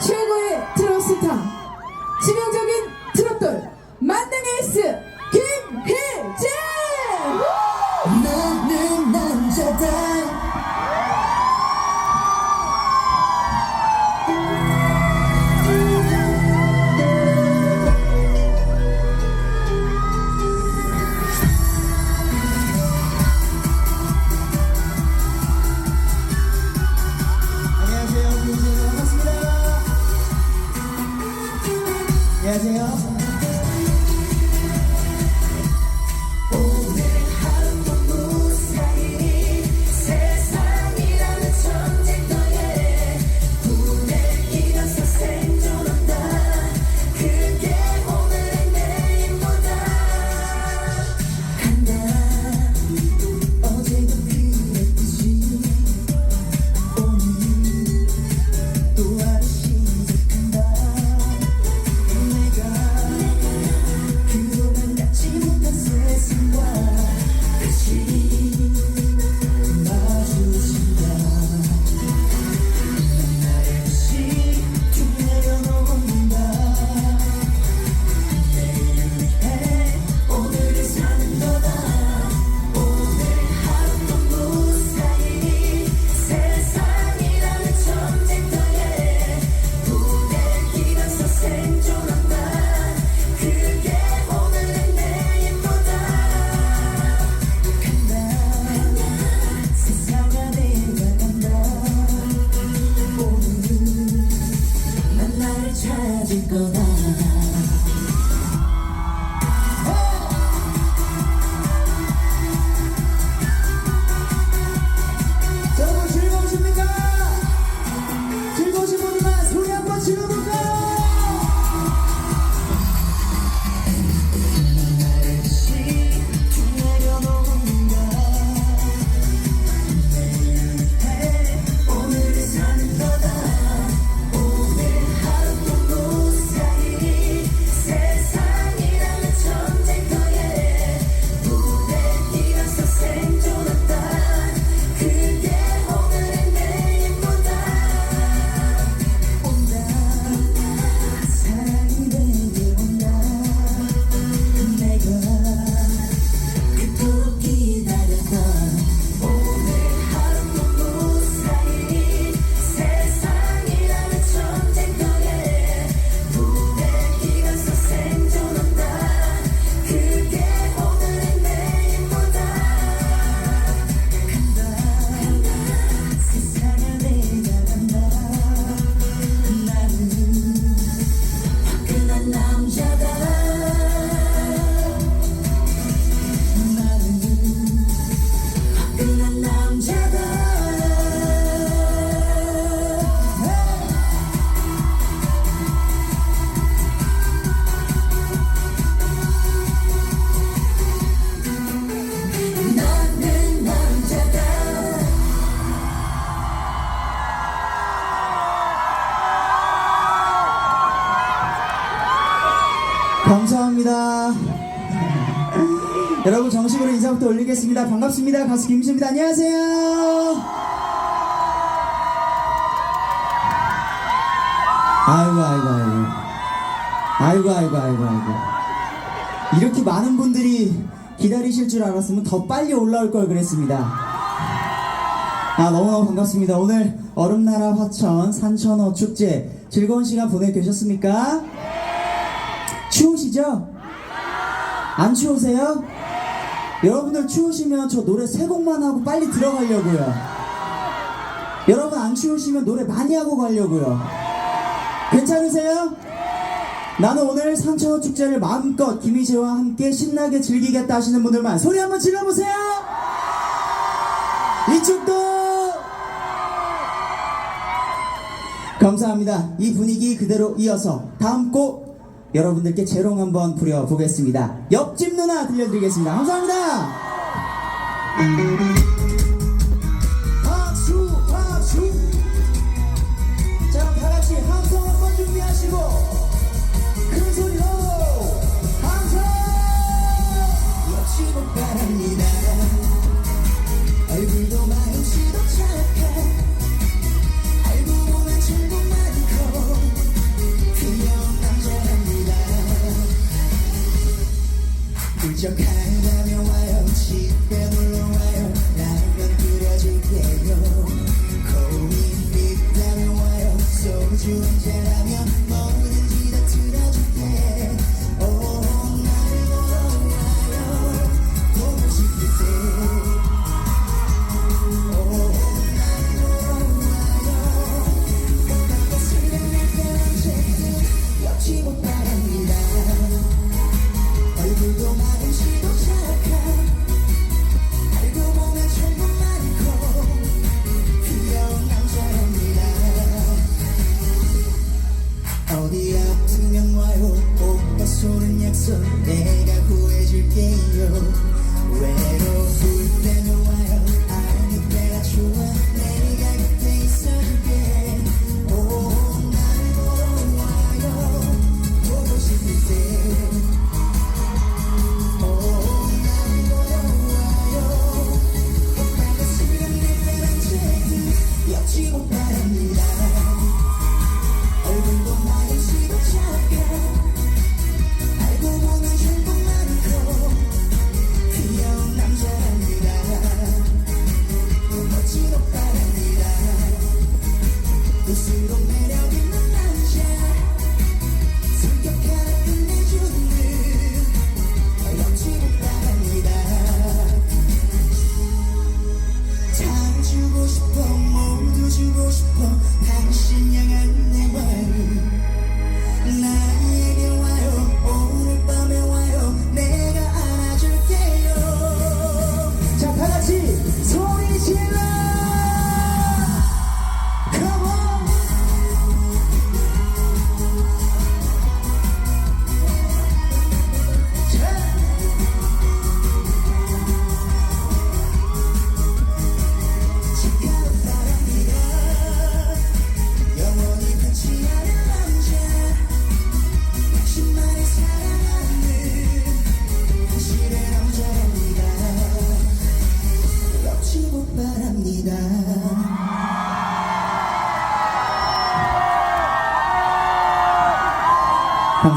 최고의 트롯 스타. 치명적인 인사부터 올리겠습니다. 반갑습니다. 가수 김수입니다. 안녕하세요. 아이고 아이고 아이고 아이고 아이고 아이고 아이고 이렇게 많은 분들이 기다리실 줄 알았으면 더 빨리 올라올 걸 그랬습니다. 아 너무너무 반갑습니다. 오늘 얼음나라 화천 산천어 축제 즐거운 시간 보내 계셨습니까? 추우시죠? 안 추우세요? 여러분들 추우시면 저 노래 세 곡만 하고 빨리 들어가려고요. 여러분 안 추우시면 노래 많이 하고 가려고요. 괜찮으세요? 나는 오늘 산천어 축제를 마음껏 김희재와 함께 신나게 즐기겠다 하시는 분들만 소리 한번 질러보세요! 이쪽도! 감사합니다. 이 분위기 그대로 이어서 다음 곡 여러분들께 재롱 한번 부려보겠습니다. 옆집 누나 들려드리겠습니다. 감사합니다.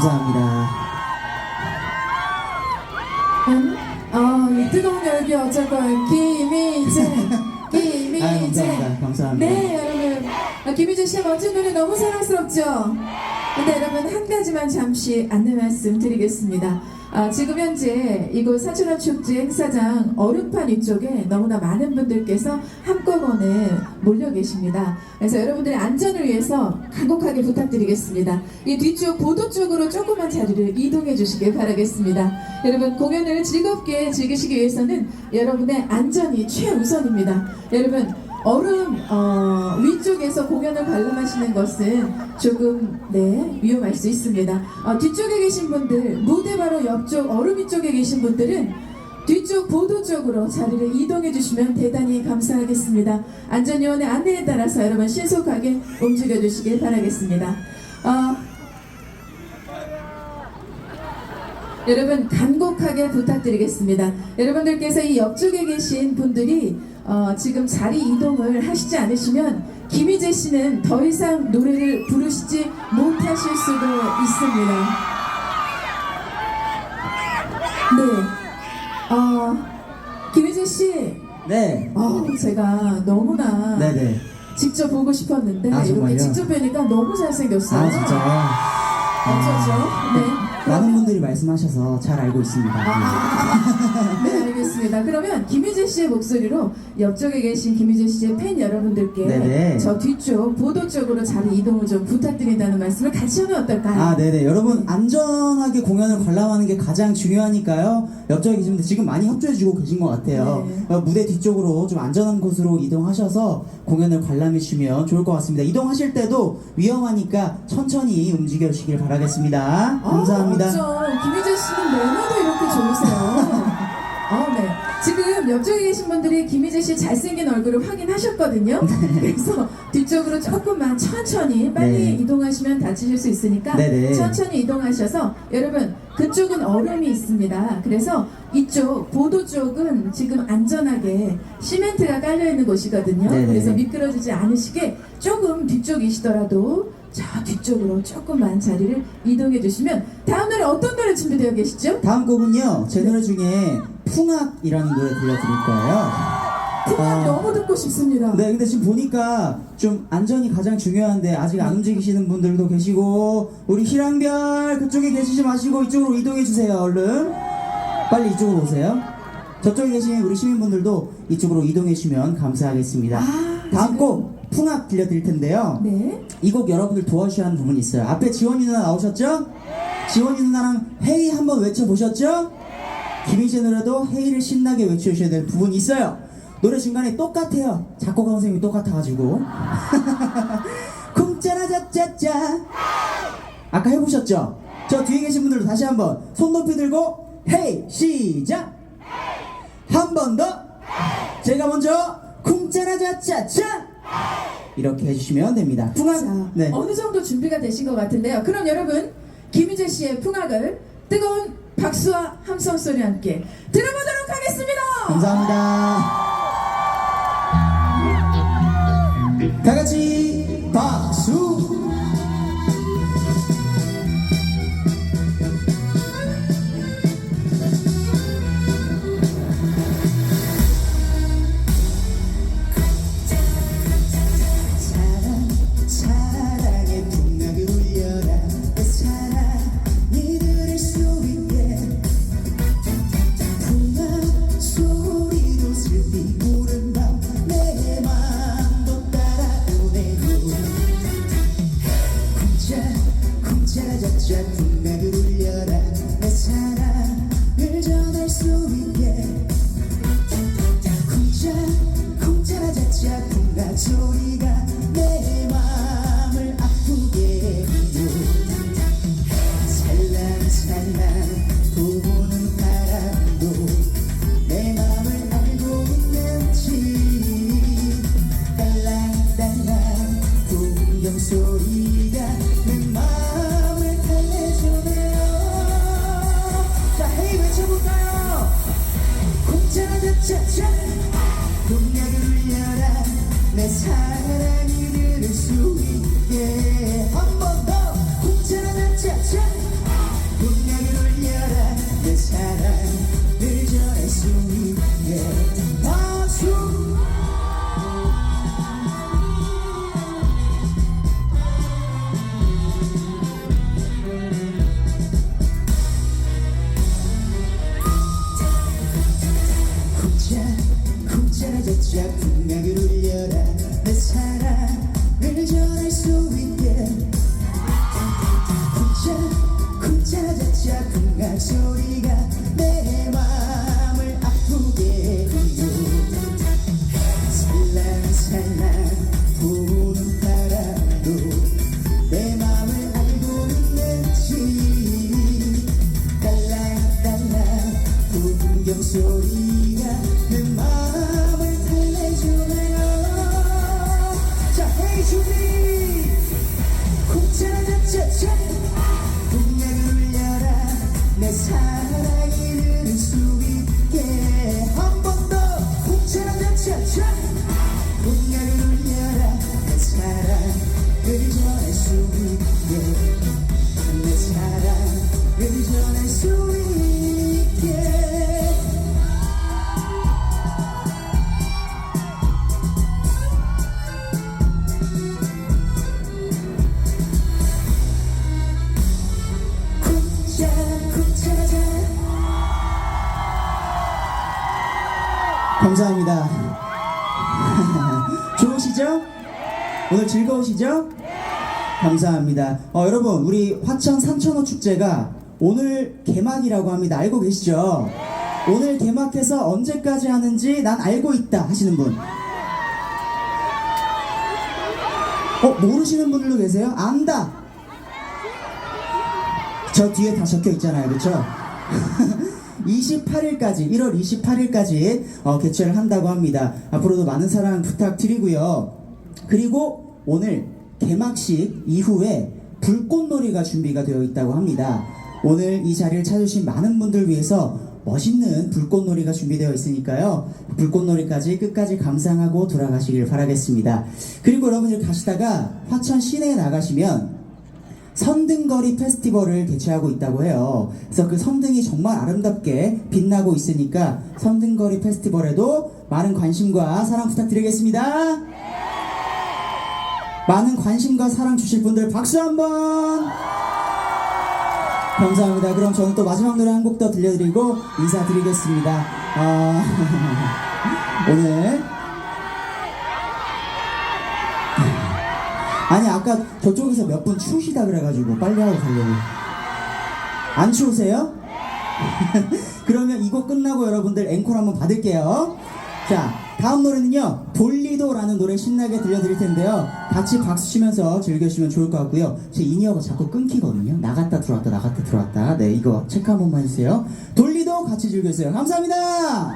감사합니다 음? 아, 이 뜨거운 열기 거예요. 김희재, 김희재. 아, 감사합니다. 감사합니다. 네, 여러분. 아, 김희재 씨의 멋진 노래 너무 사랑스럽죠? 근데 여러분, 한 가지만 잠시 안내 말씀 드리겠습니다. 아, 지금 현재 이곳 사천원 축제 행사장 얼음판 위쪽에 너무나 많은 분들께서 한꺼번에 몰려 계십니다. 그래서 여러분들의 안전을 위해서 간곡하게 부탁드리겠습니다. 이 뒤쪽 보도 쪽으로 조그만 자리를 이동해 주시길 바라겠습니다. 여러분 공연을 즐겁게 즐기시기 위해서는 여러분의 안전이 최우선입니다. 여러분 얼음 어, 위쪽에서 공연을 관람하시는 것은 조금 네 위험할 수 있습니다. 어, 뒤쪽에 계신 분들 무대 바로 옆쪽 얼음 위쪽에 계신 분들은 뒤쪽 보도 쪽으로 자리를 이동해 주시면 대단히 감사하겠습니다. 안전요원의 안내에 따라서 여러분 신속하게 움직여 주시길 바라겠습니다. 어, 여러분 간곡하게 부탁드리겠습니다. 여러분들께서 이 옆쪽에 계신 분들이 어, 지금 자리 이동을 하시지 않으시면 김희재 씨는 더 이상 노래를 부르시지 못하실 수도 있습니다. 네. 어, 김희재 씨, 네 어, 제가 너무나 네네 직접 보고 싶었는데 아, 이렇게? 직접 뵈니까 너무 잘생겼어요. 아 진짜요? 어쩌죠? 네. 많은 분들이 말씀하셔서 잘 알고 있습니다 아, 네, 알겠습니다. 그러면 김희재 씨의 목소리로 옆쪽에 계신 김희재 씨의 팬 여러분들께 네네. 저 뒤쪽 보도 쪽으로 자리 이동을 좀 부탁드린다는 말씀을 같이 하면 어떨까요? 아, 네네. 여러분, 안전하게 공연을 관람하는 게 가장 중요하니까요. 옆쪽에 계신 분들 지금 많이 협조해주고 계신 것 같아요. 네. 어, 무대 뒤쪽으로 좀 안전한 곳으로 이동하셔서 공연을 관람해주시면 좋을 것 같습니다. 이동하실 때도 위험하니까 천천히 움직여주시길 바라겠습니다. 감사합니다. 아, 어쩜 김희재 씨는 매너도 이렇게 좋으세요. 아, 네. 지금 옆쪽에 계신 분들이 김희재 씨 잘생긴 얼굴을 확인하셨거든요. 그래서 뒤쪽으로 조금만 천천히 빨리 네. 이동하시면 다치실 수 있으니까 네네. 천천히 이동하셔서 여러분 그쪽은 얼음이 있습니다. 그래서 이쪽 보도 쪽은 지금 안전하게 시멘트가 깔려 있는 곳이거든요. 네네. 그래서 미끄러지지 않으시게 조금 뒤쪽이시더라도 저 뒤쪽으로 조금만 자리를 이동해 주시면 다음 노래 어떤 노래 준비되어 계시죠? 다음 곡은요, 제 노래 중에 풍악이라는 노래 들려드릴 거예요. 풍악 아. 너무 듣고 싶습니다. 네, 근데 지금 보니까 좀 안전이 가장 중요한데 아직 안 움직이시는 분들도 계시고 우리 희랑별 그쪽에 계시지 마시고 이쪽으로 이동해 주세요. 얼른 빨리 이쪽으로 오세요. 저쪽에 계신 우리 시민분들도 이쪽으로 이동해 주시면 감사하겠습니다. 아, 다음 곡 풍악 들려드릴 텐데요. 네. 이 곡 여러분들 도와주셔야 하는 부분이 있어요. 앞에 지원이 누나 나오셨죠? 지원이 누나랑 헤이 한번 외쳐보셨죠? 김희재 노래도 헤이를 신나게 외쳐주셔야 될 부분이 있어요. 노래 중간에 똑같아요. 작곡가 선생님이 똑같아가지고. 쿵짜라 짜짜짜. 아까 해보셨죠? 저 뒤에 계신 분들도 다시 한번 손 높이 들고 헤이 시작! 한 번 더! 제가 먼저 쿵짜라 짜짜짜! 이렇게 해주시면 됩니다. 풍악 자, 네. 어느 정도 준비가 되신 것 같은데요. 그럼 여러분, 김희재 씨의 풍악을 뜨거운 박수와 함성 소리와 함께 들어보도록 하겠습니다. 감사합니다. 다 좋으시죠? 오늘 즐거우시죠? 감사합니다. 어, 여러분, 우리 화천 산천어 축제가 오늘 개막이라고 합니다. 알고 계시죠? 오늘 개막해서 언제까지 하는지 난 알고 있다 하시는 분. 어, 모르시는 분들도 계세요? 안다! 저 뒤에 다 적혀 있잖아요. 그쵸? 28일까지, 1월 28일까지 어, 개최를 한다고 합니다. 앞으로도 많은 사랑 부탁드리고요. 그리고 오늘 개막식 이후에 불꽃놀이가 준비가 되어 있다고 합니다. 오늘 이 자리를 찾으신 많은 분들 위해서 멋있는 불꽃놀이가 준비되어 있으니까요. 불꽃놀이까지 끝까지 감상하고 돌아가시길 바라겠습니다. 그리고 여러분들 가시다가 화천 시내에 나가시면 선등거리 페스티벌을 개최하고 있다고 해요. 그래서 그 선등이 정말 아름답게 빛나고 있으니까 선등거리 페스티벌에도 많은 관심과 사랑 부탁드리겠습니다. 많은 관심과 사랑 주실 분들 박수 한번! 감사합니다. 그럼 저는 또 마지막 노래 한 곡 더 들려드리고 인사드리겠습니다. 아, 오늘 아니 아까 저쪽에서 몇 분 추우시다 그래가지고 빨리 하고 가려고. 안 추우세요? 그러면 이곡 끝나고 여러분들 앵콜 한번 받을게요. 자 다음 노래는요 돌리도라는 노래 신나게 들려드릴 텐데요. 같이 박수 치면서 즐겨주시면 좋을 것 같고요. 제 인이어가 자꾸 끊기거든요. 나갔다 들어왔다 나갔다 들어왔다. 네 이거 체크 한 번만 해주세요. 돌리도 같이 즐겨주세요. 감사합니다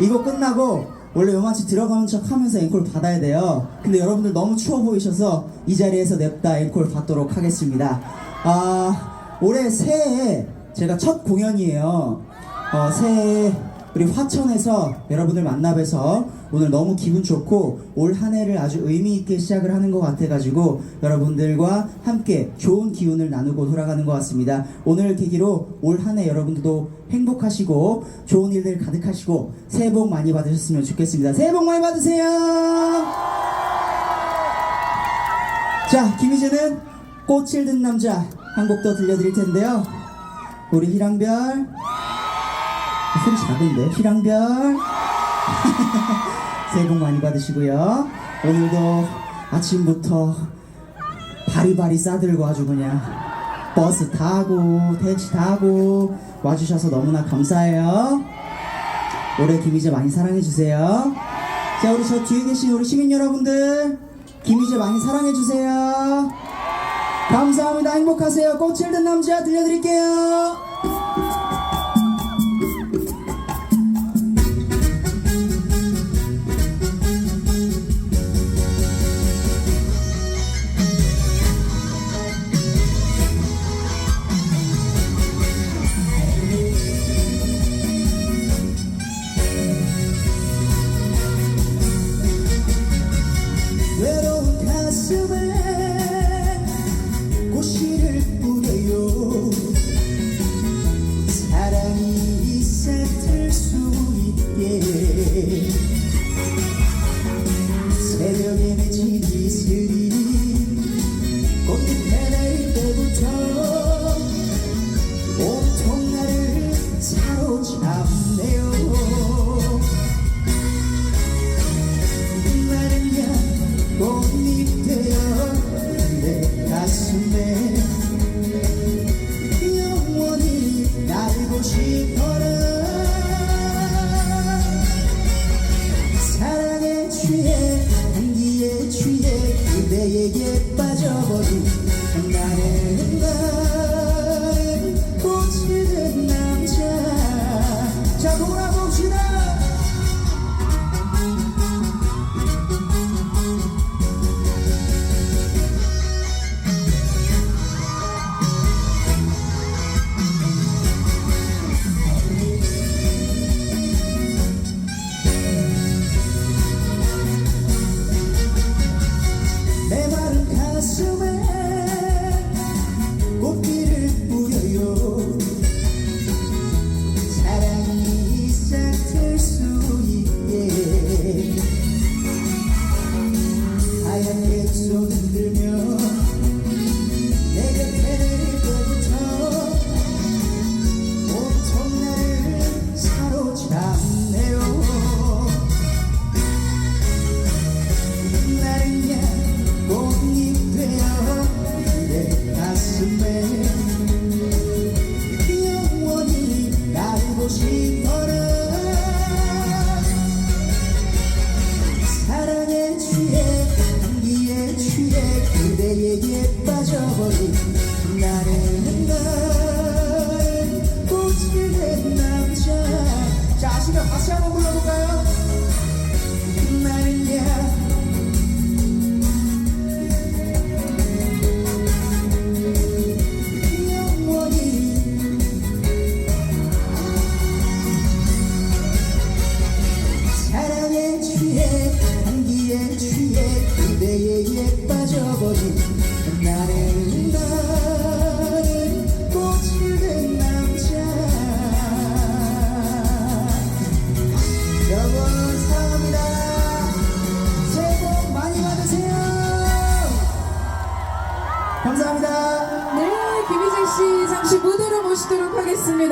이거 끝나고 원래 요만치 들어가는 척 하면서 앵콜 받아야 돼요. 근데 여러분들 너무 추워 보이셔서 이 자리에서 냅다 앵콜 받도록 하겠습니다. 아 올해 새해에 제가 첫 공연이에요. 어, 새해에 우리 화천에서 여러분을 만나 뵈서 오늘 너무 기분 좋고 올 한 해를 아주 의미 있게 시작을 하는 것 같아가지고 여러분들과 함께 좋은 기운을 나누고 돌아가는 것 같습니다. 오늘 계기로 올 한 해 여러분들도 행복하시고 좋은 일들 가득하시고 새해 복 많이 받으셨으면 좋겠습니다. 새해 복 많이 받으세요. 자, 김희재는 꽃을 든 남자 한 곡 더 들려드릴 텐데요. 우리 희랑별 소리 작은데 희랑별 새해 복 많이 받으시고요. 오늘도 아침부터 바리바리 싸들고 아주 그냥 버스 타고 택시 타고 와주셔서 너무나 감사해요. 올해 김희재 많이 사랑해주세요. 자, 우리 저 뒤에 계신 우리 시민 여러분들, 김희재 많이 사랑해주세요. 감사합니다. 행복하세요. 꽃을 든 남자 들려드릴게요. 새벽에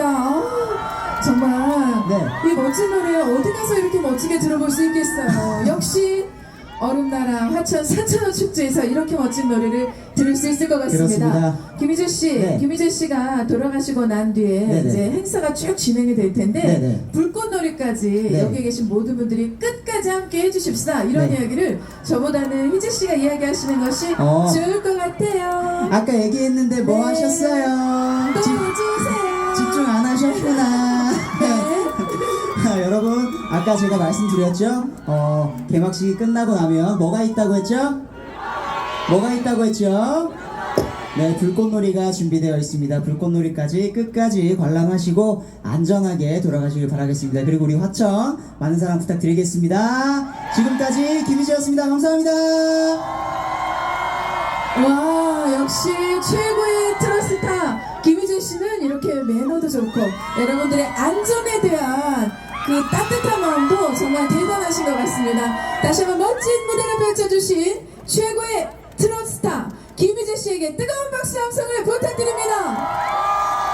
어, 정말 네. 이 멋진 노래 어디 가서 이렇게 멋지게 들어볼 수 있겠어요. 역시 얼음나라 화천 사천원 축제에서 이렇게 멋진 노래를 들을 수 있을 것 같습니다. 그렇습니다. 김희재 씨, 네. 김희재 씨가 돌아가시고 난 뒤에 네네. 이제 행사가 쭉 진행이 될 텐데 네네. 불꽃놀이까지 네. 여기 계신 모든 분들이 끝까지 함께 해주십사 이런 네. 이야기를 저보다는 희재 씨가 이야기하시는 것이 어. 좋을 것 같아요. 아까 얘기했는데 뭐 네. 하셨어요? 또 집, 아까 제가 말씀드렸죠? 어, 개막식이 끝나고 나면 뭐가 있다고 했죠? 뭐가 있다고 했죠? 네, 불꽃놀이가 준비되어 있습니다. 불꽃놀이까지 끝까지 관람하시고 안전하게 돌아가시길 바라겠습니다. 그리고 우리 화청 많은 사랑 부탁드리겠습니다. 지금까지 김희재였습니다. 감사합니다. 와 역시 최고의 트러스타 김희재 씨는 이렇게 매너도 좋고 여러분들의 안전에 대한 그 따뜻한 마음도 정말 대단하신 것 같습니다. 다시 한번 멋진 무대를 펼쳐주신 최고의 트롯스타 김희재 씨에게 뜨거운 박수 함성을 부탁드립니다.